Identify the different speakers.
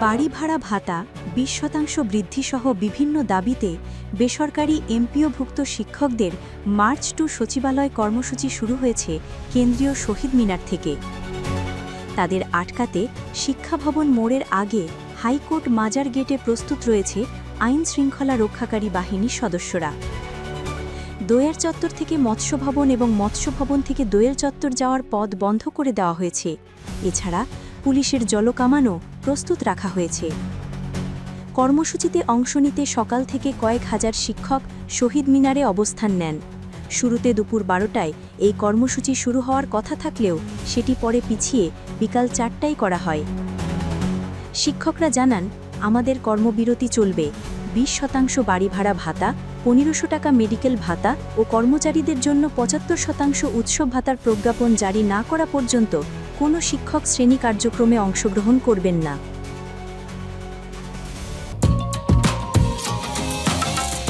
Speaker 1: বাড়ি ভাড়া ভাতা বিশ শতাংশ বৃদ্ধিসহ বিভিন্ন দাবিতে বেসরকারি এমপিওভুক্ত শিক্ষকদের মার্চ টু সচিবালয় কর্মসূচি শুরু হয়েছে কেন্দ্রীয় শহীদ মিনার থেকে। তাদের আটকাতে শিক্ষাভবন মোড়ের আগে হাইকোর্ট মাজার গেটে প্রস্তুত রয়েছে আইন শৃঙ্খলা রক্ষাকারী বাহিনীর সদস্যরা। দোয়ের চত্বর থেকে মৎস্য ভবন এবং মৎস্য ভবন থেকে দোয়েল চত্বর যাওয়ার পথ বন্ধ করে দেওয়া হয়েছে। এছাড়া পুলিশের জলকামানও প্রস্তুত রাখা হয়েছে। কর্মসূচিতে অংশ নিতে সকাল থেকে কয়েক হাজার শিক্ষক শহীদ মিনারে অবস্থান নেন। শুরুতে দুপুর বারোটায় এই কর্মসূচি শুরু হওয়ার কথা থাকলেও সেটি পরে পিছিয়ে বিকাল চারটায় করা হয়। শিক্ষকরা জানান, আমাদের কর্মবিরতি চলবে। বিশ শতাংশ বাড়ি ভাড়া ভাতা পনেরোশো টাকা মেডিকেল ভাতা ও কর্মচারীদের জন্য পঁচাত্তর শতাংশ উৎসব ভাতার প্রজ্ঞাপন জারি না করা পর্যন্ত কোনো শিক্ষক শ্রেণি কার্যক্রমে অংশগ্রহণ করবেন না।